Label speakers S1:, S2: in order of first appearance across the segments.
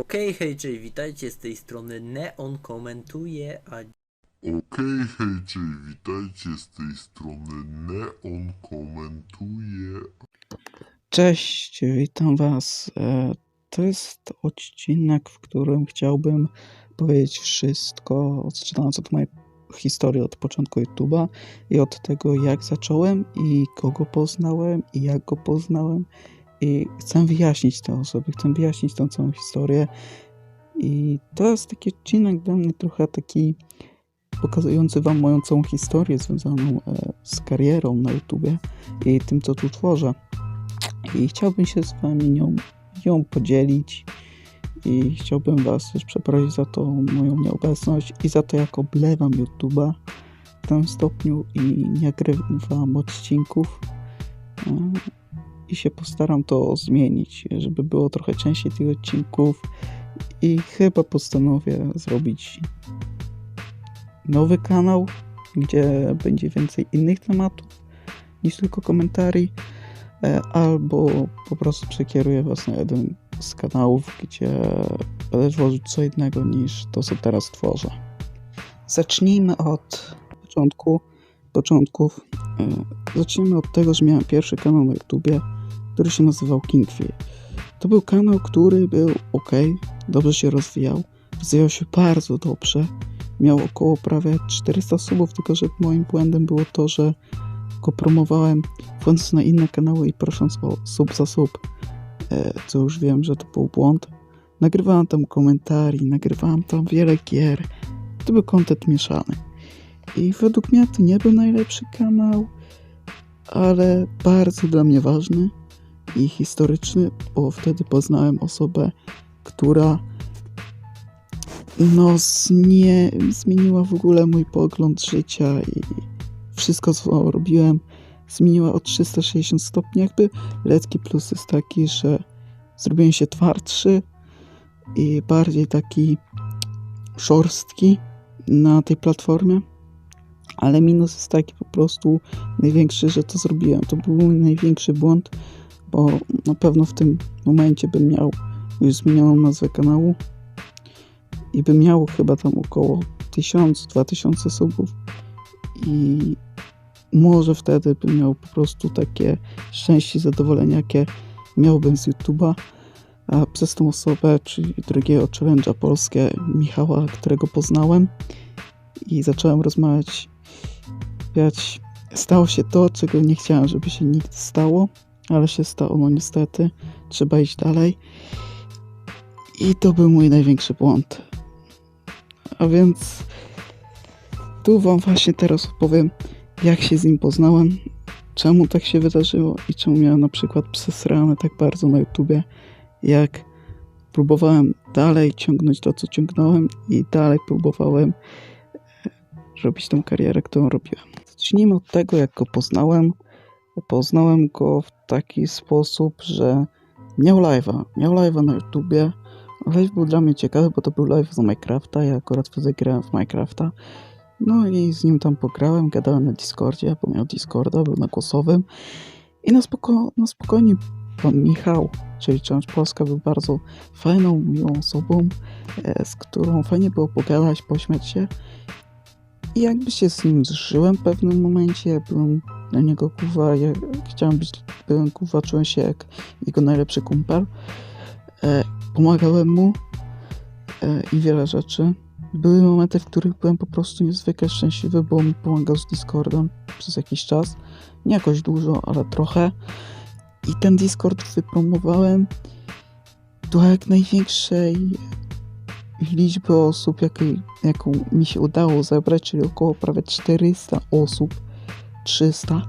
S1: Okej, hej, cześć, witajcie z tej strony Neon komentuje, a
S2: Okej, hej, cześć, witajcie z tej strony Neon komentuje.
S3: Cześć, witam Was. E, To jest odcinek, w którym chciałbym powiedzieć wszystko, zaczynając od mojej historii od początku YouTube'a i od tego, jak zacząłem i kogo poznałem i jak go poznałem. I chcę wyjaśnić te osoby, chcę wyjaśnić tą całą historię. I to jest taki odcinek dla mnie trochę taki pokazujący Wam moją całą historię związaną e, z karierą na YouTubie i tym, co tu tworzę. I chciałbym się z wami nią, ją podzielić. I chciałbym was też przeprosić za tą moją nieobecność i za to jak oblewam YouTube'a w tym stopniu i nie nagrywam odcinków Się postaram to zmienić, żeby było trochę częściej tych odcinków i chyba postanowię zrobić nowy kanał, gdzie będzie więcej innych tematów niż tylko komentarzy e, albo po prostu przekieruję Was na jeden z kanałów, gdzie będę tworzyć co innego niż to, co teraz tworzę. Zacznijmy od początku, początków. E, Zacznijmy od tego, że miałem pierwszy kanał na YouTubie, który się nazywał Kingfi. To był kanał, który był ok, dobrze się rozwijał, rozwijał się bardzo dobrze. Miał około prawie 400 subów, tylko że moim błędem było to, że go promowałem wchodząc na inne kanały i prosząc o sub za sub, e, co już wiem, że to był błąd. Nagrywałem tam komentarzy, nagrywałem tam wiele gier. To był kontent mieszany. I według mnie to nie był najlepszy kanał, ale bardzo dla mnie ważny i historyczny, bo wtedy poznałem osobę, która no nie zmieniła w ogóle mój pogląd życia i wszystko co robiłem zmieniła o 360 stopni. Jakby lekki plus jest taki, że zrobiłem się twardszy i bardziej taki szorstki na tej platformie. Ale minus jest taki po prostu największy, że to zrobiłem. To był mój największy błąd, bo na pewno w tym momencie bym miał już zmienioną nazwę kanału i bym miał chyba tam około 1000-2000 subów i może wtedy bym miał po prostu takie szczęście i zadowolenie, jakie miałbym z YouTube'a. A przez tą osobę, czyli drugiego challenge'a polskie, Michała, którego poznałem i zacząłem rozmawiać, wiać, stało się to, czego nie chciałem, żeby się nigdy stało, ale się stało, no niestety, trzeba iść dalej. I to był mój największy błąd. A więc tu wam właśnie teraz opowiem, jak się z nim poznałem, czemu tak się wydarzyło i czemu miałem na przykład przesrane tak bardzo na YouTubie, jak próbowałem dalej ciągnąć to, co ciągnąłem i dalej próbowałem e, robić tą karierę, którą robiłem. Zacznijmy od tego, jak go poznałem. Poznałem go w taki sposób, że miał live'a. Miał live'a na YouTubie. Live był dla mnie ciekawy, bo to był live z Minecrafta. Ja akurat wtedy grałem w Minecrafta. No i z nim tam pograłem, gadałem na Discordzie, bo miał Discorda, był na głosowym. I na, spoko na spokojnie pan Michał, czyli Challenge Polska, był bardzo fajną, miłą osobą, e, z którą fajnie było pogadać, pośmiać się. I jakby się z nim zżyłem w pewnym momencie, byłem dla niego kuwa, ja chciałem być, byłem kuwa, czułem się jak jego najlepszy kumpel. E, pomagałem mu e, i wiele rzeczy. Były momenty, w których byłem po prostu niezwykle szczęśliwy, bo mi pomagał z Discordem przez jakiś czas. Nie jakoś dużo, ale trochę. I ten Discord wypromowałem do jak największej liczby osób, jakiej, jaką mi się udało zebrać, czyli około prawie 400 osób. 300.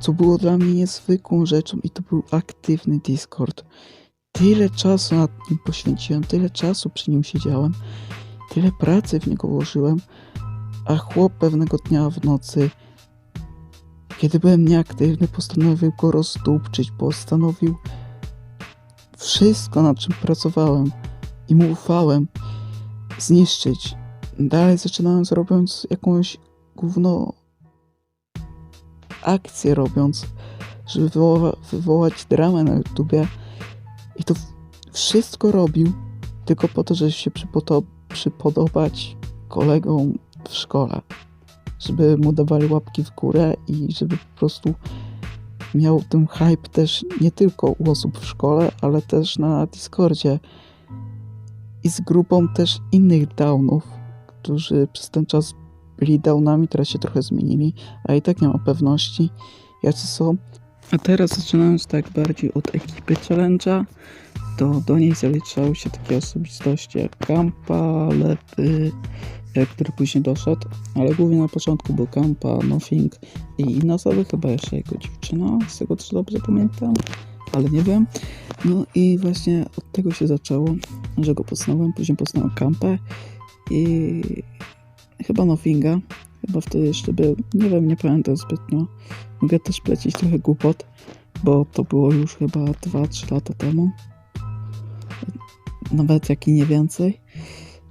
S3: Co było dla mnie niezwykłą rzeczą i to był aktywny Discord. Tyle czasu nad nim poświęciłem, tyle czasu przy nim siedziałem, tyle pracy w niego włożyłem, a chłop pewnego dnia w nocy, kiedy byłem nieaktywny, postanowił go rozdupczyć, postanowił wszystko, nad czym pracowałem i mu ufałem, zniszczyć. Dalej zaczynałem robiąc jakąś gówno akcję robiąc, żeby wywoła, wywołać dramę na YouTubie i to wszystko robił tylko po to, żeby się przypoto- przypodobać kolegom w szkole. Żeby mu dawali łapki w górę i żeby po prostu miał ten hype też nie tylko u osób w szkole, ale też na Discordzie i z grupą też innych downów, którzy przez ten czas byli downami, teraz się trochę zmienili, a i tak nie ma pewności, jacy są. A teraz zaczynając tak bardziej od ekipy Challenge'a, to do niej zaliczały się takie osobistości jak Kampa, Lepy, który później doszedł, ale głównie na początku był Kampa, Nothing i inne osoby, chyba jeszcze jego dziewczyna, z tego co dobrze pamiętam, ale nie wiem. No i właśnie od tego się zaczęło, że go poznałem, później poznałem Kampę i chyba Nothinga, chyba wtedy jeszcze był, nie wiem, nie pamiętam zbytnio. Mogę też plecić trochę głupot, bo to było już chyba 2-3 lata temu. Nawet jak i nie więcej.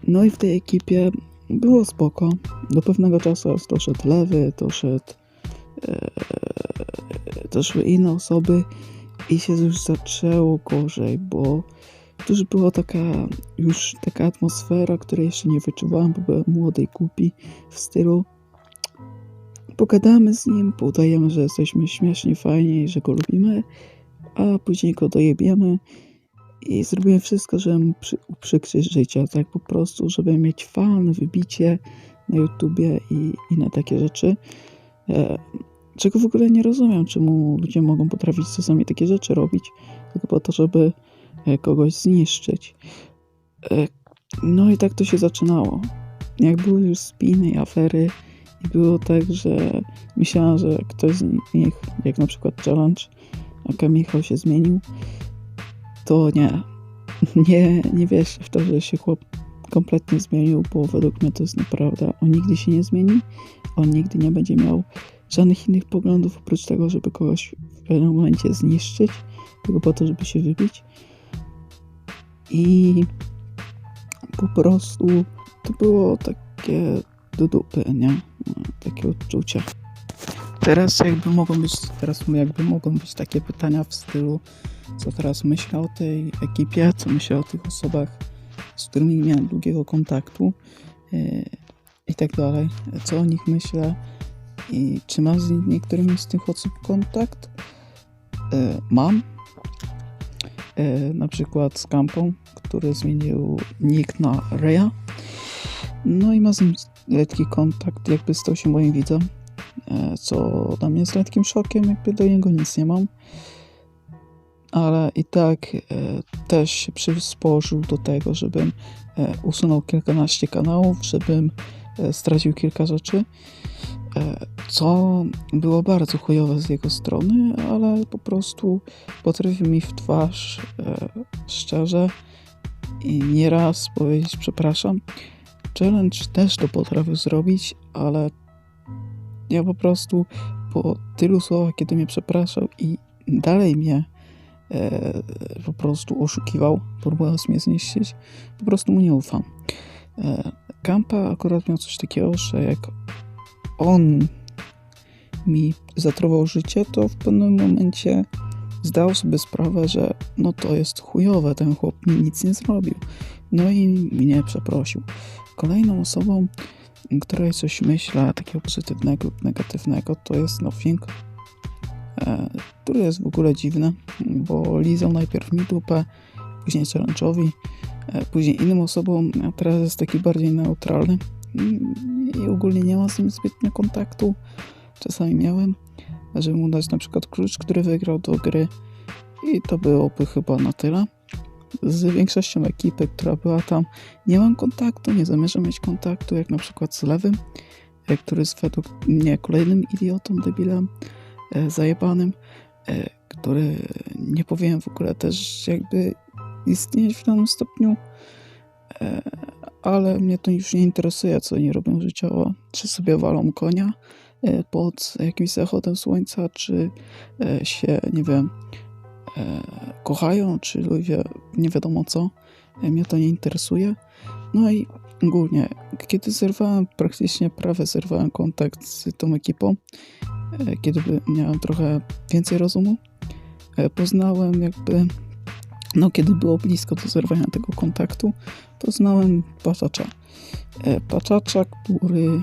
S3: No i w tej ekipie było spoko. Do pewnego czasu doszedł Lewy, doszedł e, doszły inne osoby i się już zaczęło gorzej, bo to już była taka już taka atmosfera, której jeszcze nie wyczuwałem, bo byłem młody i głupi w stylu pogadamy z nim, udajemy, że jesteśmy śmieszni, fajni i że go lubimy, a później go dojebiemy i zrobiłem wszystko, żeby mu przy, uprzykrzyć życie, tak po prostu, żeby mieć fan, wybicie na YouTubie i, i na takie rzeczy. E, czego w ogóle nie rozumiem, czemu ludzie mogą potrafić czasami takie rzeczy robić, tylko po to, żeby kogoś zniszczyć. E, no i tak to się zaczynało. Jak były już spiny i afery, i było tak, że myślałem, że ktoś z nich, jak na przykład challenge, a Michał się zmienił, to nie. Nie, nie wierzę w to, że się chłop kompletnie zmienił, bo według mnie to jest nieprawda. On nigdy się nie zmieni, on nigdy nie będzie miał żadnych innych poglądów, oprócz tego, żeby kogoś w pewnym momencie zniszczyć, tylko po to, żeby się wybić. I po prostu to było takie do dupy, nie? Takie odczucia. Teraz jakby mogą być, teraz jakby mogą być takie pytania w stylu, co teraz myślę o tej ekipie, co myślę o tych osobach, z którymi miałem długiego kontaktu yy, i tak dalej, co o nich myślę i czy mam z niektórymi z tych osób kontakt. Yy, mam. Yy, na przykład z Kampą, który zmienił nick na Reya. No i ma z nim lekki kontakt, jakby stał się moim widzem, e, co dla mnie jest lekkim szokiem, jakby do niego nic nie mam. Ale i tak e, też się przysporzył do tego, żebym e, usunął kilkanaście kanałów, żebym e, stracił kilka rzeczy, e, co było bardzo chujowe z jego strony, ale po prostu potrafił mi w twarz e, szczerze i nieraz powiedzieć przepraszam. Challenge też to potrafił zrobić, ale ja po prostu po tylu słowach, kiedy mnie przepraszał i dalej mnie e, po prostu oszukiwał, próbując mnie zniszczyć, po prostu mu nie ufam. E, Kampa akurat miał coś takiego, że jak on mi zatrował życie, to w pewnym momencie zdał sobie sprawę, że no to jest chujowe, ten chłop mi nic nie zrobił. No i mnie przeprosił. Kolejną osobą, której coś myślę takiego pozytywnego lub negatywnego, to jest Nothing, e, który jest w ogóle dziwny, bo lizał najpierw mi dupę, później challenge'owi, e, później innym osobom, a teraz jest taki bardziej neutralny i ogólnie nie ma z nim zbytnio kontaktu. Czasami miałem, żeby mu dać na przykład klucz, który wygrał do gry. I to byłoby chyba na tyle. Z większością ekipy, która była tam, nie mam kontaktu, nie zamierzam mieć kontaktu, jak na przykład z Lewym, e, który jest według mnie kolejnym idiotą, debilem, e, zajebanym, e, który nie powinien w ogóle też jakby istnieć w danym stopniu, e, ale mnie to już nie interesuje, co oni robią życiowo, czy sobie walą konia e, pod jakimś zachodem słońca, czy e, się, nie wiem, e, kochają, czy ludzie nie wiadomo co. Mnie to nie interesuje. No i ogólnie, kiedy zerwałem, praktycznie prawie zerwałem kontakt z tą ekipą, kiedy miałem trochę więcej rozumu, poznałem jakby no kiedy było blisko do zerwania tego kontaktu, poznałem Patacza. E, Patacza, który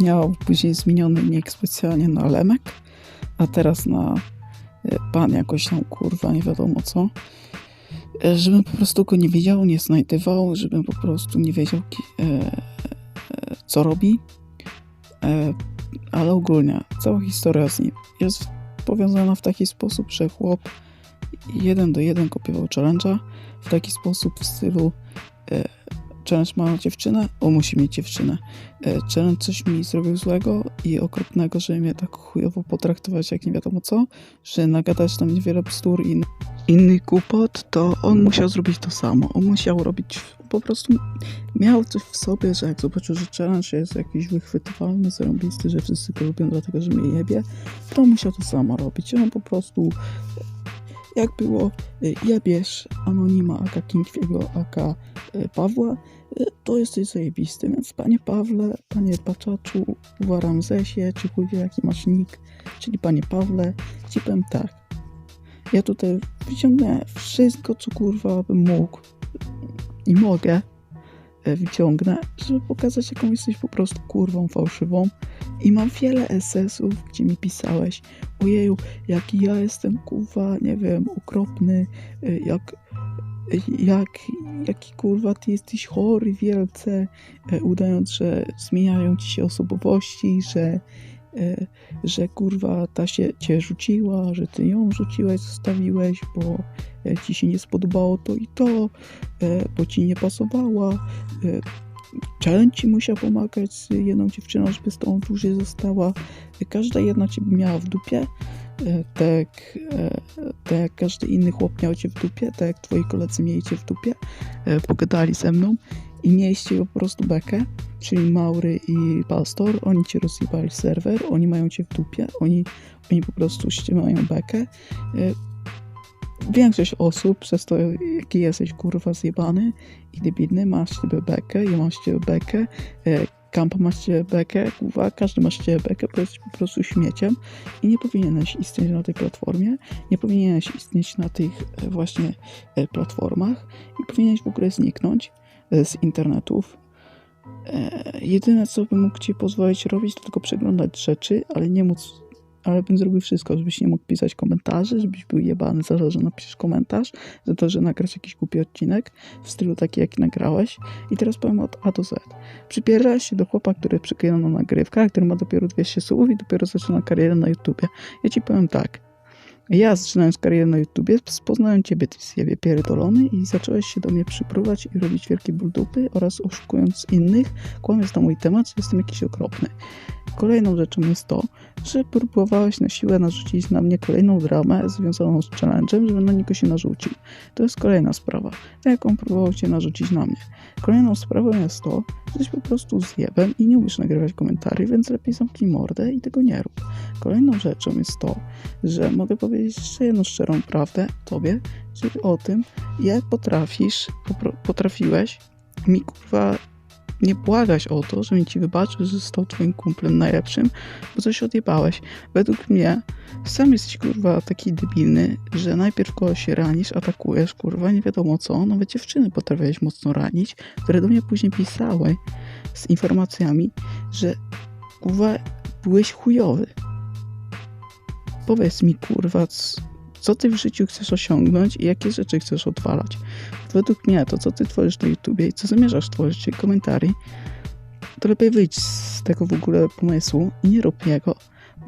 S3: miał później zmieniony nick specjalnie na Lemek, a teraz na e, pan jakoś tam kurwa, nie wiadomo co. E, Żebym po prostu go nie wiedział, nie znajdywał, żebym po prostu nie wiedział, e, e, co robi. E, ale ogólnie cała historia z nim jest powiązana w taki sposób, że chłop jeden do jeden kopiował challenge'a w taki sposób w stylu e, challenge ma dziewczynę, o musi mieć dziewczynę. E, challenge coś mi zrobił złego i okropnego, że mnie tak chujowo potraktować jak nie wiadomo co, że nagadać tam niewiele bzdur i inny głupot, to on musiał zrobić to samo. On musiał robić, po prostu miał coś w sobie, że jak zobaczył, że challenge jest jakiś wychwytywalny, zarąbisty, że wszyscy go lubią dlatego, że mnie jebie, to musiał to samo robić. On po prostu jak było y, jebiesz Anonima aka Kingfiego aka y, Pawła, y, to jesteś zajebisty. Więc panie Pawle, panie Paczaczu, w Ramzesie, czy chuj wie jaki masz nick, czyli panie Pawle, ci powiem tak. Ja tutaj wyciągnę wszystko, co kurwa bym mógł i mogę wyciągnę, żeby pokazać, jaką jesteś po prostu kurwą fałszywą. I mam wiele SS-ów, gdzie mi pisałeś, ojeju, jaki ja jestem kurwa, nie wiem, okropny, y, jak, y, jak, jaki kurwa ty jesteś chory wielce, udając, że zmieniają ci się osobowości, że, że kurwa ta się cię rzuciła, że ty ją rzuciłeś, zostawiłeś, bo y, ci się nie spodobało to i to, y, bo ci nie pasowała. Challenge ci musiał pomagać z jedną dziewczyną, żeby z tą dłużej została. Każda jedna ciebie miała w dupie, e, tak, e, tak jak każdy inny chłop miał cię w dupie, tak jak twoi koledzy mieli cię w dupie, e, pogadali ze mną i mieliście po prostu bekę, czyli Maury i Pastor, oni ci rozjebali serwer, oni mają cię w dupie, oni, oni po prostu ściemają bekę. E, Większość osób, przez to jaki jesteś kurwa zjebany i debilny, masz ciebie bekę, ja mam z ciebie bekę, e, Kampa masz ciebie bekę, kurwa, każdy masz ciebie bekę, bo jesteś po prostu śmieciem i nie powinieneś istnieć na tej platformie, nie powinieneś istnieć na tych e, właśnie platformach i powinieneś w ogóle zniknąć z internetów. E, jedyne, co bym mógł ci pozwolić robić, to tylko przeglądać rzeczy, ale nie móc ale bym zrobił wszystko, żebyś nie mógł pisać komentarzy, żebyś był jebany za to, że napiszesz komentarz, za to, że nagrasz jakiś głupi odcinek w stylu taki, jaki nagrałeś. I teraz powiem od A do Z. Przypierasz się do chłopa, który przykleja na nagrywkach, który ma dopiero 200 słów i dopiero zaczyna karierę na YouTubie. Ja ci powiem tak. Ja zaczynając karierę na YouTubie, poznałem ciebie, ty zjebie pierdolony i zacząłeś się do mnie przypruwać i robić wielkie ból dupy oraz oszukując innych, kłamiąc na mój temat, że jestem jakiś okropny. Kolejną rzeczą jest to, że próbowałeś na siłę narzucić na mnie kolejną dramę związaną z challenge'em, żebym na niego się narzucił. To jest kolejna sprawa, tak jak on próbował cię narzucić na mnie. Kolejną sprawą jest to, że jesteś po prostu zjebem i nie umiesz nagrywać komentarzy, więc lepiej zamknij mordę i tego nie rób. Kolejną rzeczą jest to, że mogę powiedzieć jeszcze jedną szczerą prawdę tobie, czyli o tym, jak potrafisz, potrafiłeś mi kurwa nie błagać o to, żebym ci wybaczył, że został twoim kumplem najlepszym, bo coś odjebałeś. Według mnie sam jesteś kurwa taki debilny, że najpierw kogoś ranisz, atakujesz, kurwa, nie wiadomo co, nawet dziewczyny potrafiłeś mocno ranić, które do mnie później pisały z informacjami, że kurwa byłeś chujowy. Powiedz mi kurwa, co ty w życiu chcesz osiągnąć i jakie rzeczy chcesz odwalać. Według mnie to, co ty tworzysz na YouTubie i co zamierzasz tworzyć, czyli komentarzy, to lepiej wyjść z tego w ogóle pomysłu i nie rób jego,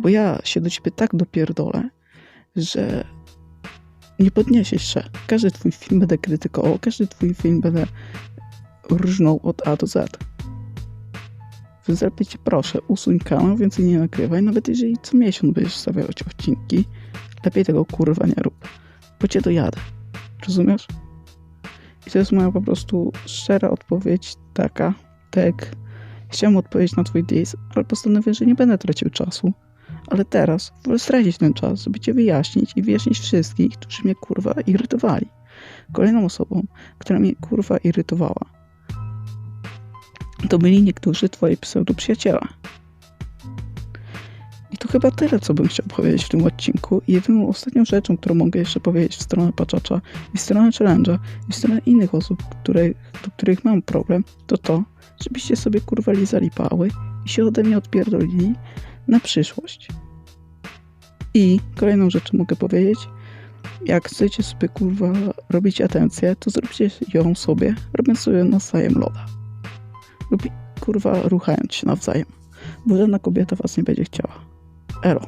S3: bo ja się do ciebie tak dopierdolę, że nie podniesiesz się. Każdy twój film będę krytykował, każdy twój film będę różnął od A do Z. Cię proszę, usuń kanał, więcej nie nagrywaj, nawet jeżeli co miesiąc będziesz stawiał ci odcinki, lepiej tego kurwa nie rób, bo cię dojadę. Rozumiesz? I to jest moja po prostu szczera odpowiedź taka, tak chciałem odpowiedzieć na twój dis, ale postanowiłem, że nie będę tracił czasu. Ale teraz wolę stracić ten czas, żeby cię wyjaśnić i wyjaśnić wszystkich, którzy mnie kurwa irytowali. Kolejną osobą, która mnie kurwa irytowała, to byli niektórzy twoi pseudoprzyjaciele. I to chyba tyle, co bym chciał powiedzieć w tym odcinku. I jedyną ostatnią rzeczą, którą mogę jeszcze powiedzieć w stronę Paczacza i w stronę Challenge'a i w stronę innych osób, które, do których mam problem, to to, żebyście sobie kurwa lizali pały i się ode mnie odpierdolili na przyszłość. I kolejną rzeczą mogę powiedzieć, jak chcecie sobie kurwa robić atencję, to zróbcie ją sobie, robiąc sobie nawzajem loda. Lub kurwa ruchając się nawzajem, bo żadna kobieta was nie będzie chciała. Elo.